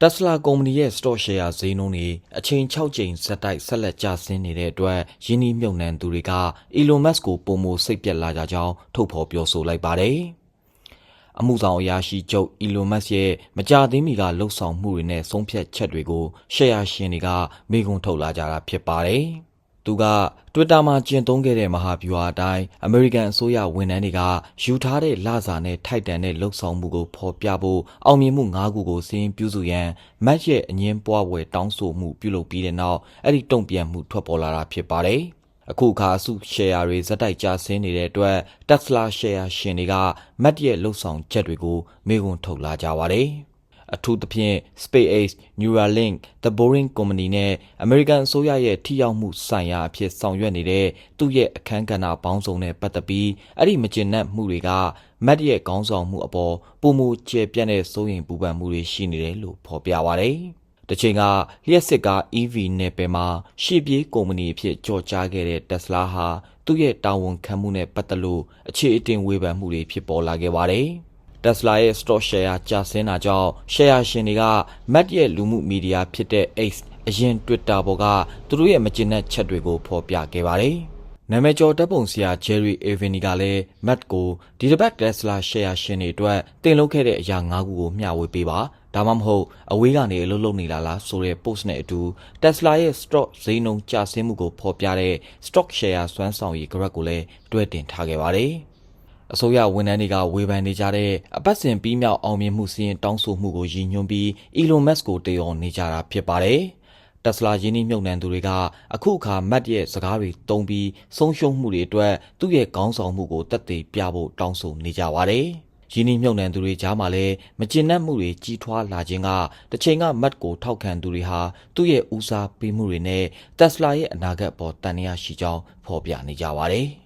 Tesla ကုမ္ပဏီရဲ့ stock share ဈေးနှုန်းတွေအချိန်6ကြိမ်ဇက်တိုက်ဆက်လက်ကျဆင်းနေတဲ့အတွက်ယင်းနှိမြုပ်နှံသူတွေက Elon Musk ကိုပုံမစိတ်ပြက်လာကြကြောင်းထုတ်ဖော်ပြောဆိုလိုက်ပါတယ်။အမှုဆောင်အရာရှိချုပ် Elon Musk ရဲ့မကြသေးမီကလှုပ်ဆောင်မှုတွေနဲ့ဆုံးဖြတ်ချက်တွေကို share ရှင်တွေကမေးခွန်းထုတ်လာကြတာဖြစ်ပါတယ်။ သူက Twitter မှာကျင့်သုံးခဲ့တဲ့ မဟာဗျူဟာအတိုင်း American အစိုးရဝန်ထမ်းတွေက ယူထားတဲ့လစာနဲ့ ထိုက်တန်တဲ့လှုပ်ဆောင်မှုကို ဖော်ပြဖို့ အောင်မြင်မှု ၅ ခုကိုစင်းပြုစုရန်မတ်ရဲ့ အငင်းပွားဝယ် တောင်းဆိုမှု ပြုလုပ်ပြီးတဲ့နောက် အဲ့ဒီတုံ့ပြန်မှု ထွက်ပေါ်လာတာ ဖြစ်ပါတယ်။အခုအခါ အစု share တွေဇက်တိုက် ကျဆင်းနေတဲ့အတွက် Tesla share ရှင်တွေကမတ်ရဲ့လှုပ်ဆောင်ချက်တွေကို မေးခွန်းထုတ်လာကြပါတယ်။ အထူးသဖြင့် SpaceX, Neuralink, The Boring Company နဲ့ American အစိုးရရဲ့ထိရောက်မှုဆိုင်ရာအဖြစ်ဆောင်ရွက်နေတဲ့သူ့ရဲ့အခမ်းကဏ္ဍပေါင်းစုံနဲ့ပတ်သက်ပြီးအဲ့ဒီမကျေနပ်မှုတွေကမတ်ရဲ့ခေါင်းဆောင်မှုအပေါ်ပုံမူကျေပြန့်တဲ့စိုးရိမ်ပူပန်မှုတွေရှိနေတယ်လို့ဖော်ပြပါဗျ။တချိန်ကလျှက်စစ်ကား EV နယ်ပယ်မှာရှေ့ပြေးကုမ္ပဏီအဖြစ်ကြော်ကြားခဲ့တဲ့ Tesla ဟာသူ့ရဲ့တာဝန်ခံမှုနဲ့ပတ်သက်လို့အခြေအတင်ဝေဖန်မှုတွေဖြစ်ပေါ်လာခဲ့ပါတယ်။ Tesla ရဲ့ stock share ကျဆင်းတာကြောင့် share ရှင်တွေက Matt ရဲ့လူမှုမီဒီယာဖြစ်တဲ့ X အရင် Twitter ပေါ်ကသူတို့ရဲ့မကျေနပ်ချက်တွေကိုဖော်ပြခဲ့ပါတယ်။နာမည်ကျော်တပ်ပုံဆရာ Jerry Evany ကလည်း Matt ကိုဒီတစ်ပတ် Tesla share ရှင်တွေအတွက်တင်လုပ်ခဲ့တဲ့အရာ၅ခုကိုမျှဝေပေးပါဒါမှမဟုတ်အဝေးကနေအလုပ်လုပ်နေလာလားဆိုတဲ့ post နဲ့အတူ Tesla ရဲ့ stock ဈေးနှုန်းကျဆင်းမှုကိုဖော်ပြတဲ့ stock share စွမ်းဆောင်ရည် graph ကိုလည်းတွဲတင်ထားခဲ့ပါတယ်။ အစိုးရဝန်ထမ်းတွေကဝေဖန်နေကြတဲ့အပတ်စဉ်ပြီးမြောက်အောင်မြင်မှုစီရင်တောင်းဆိုမှုကိုရည်ညွှန်းပြီး Elon Musk ကိုတည်ော်နေကြတာဖြစ်ပါတယ်။ Tesla ရင်းနှီးမြှုပ်နှံသူတွေကအခုအခါ Matt ရဲ့စကားတွေတုံးပြီးဆုံးရှုံးမှုတွေအတွက်သူ့ရဲ့ခေါင်းဆောင်မှုကိုတက်သေးပြဖို့တောင်းဆိုနေကြပါတယ်။ရင်းနှီးမြှုပ်နှံသူတွေကြားမှာလည်းမကျေနပ်မှုတွေကြီးထွားလာခြင်းကတစ်ချိန်က Matt ကိုထောက်ခံသူတွေဟာသူ့ရဲ့ဦးစားပေးမှုတွေနဲ့ Tesla ရဲ့အနာဂတ်အပေါ်တန်ရာရှိကြောင်းဖော်ပြနေကြပါတယ်။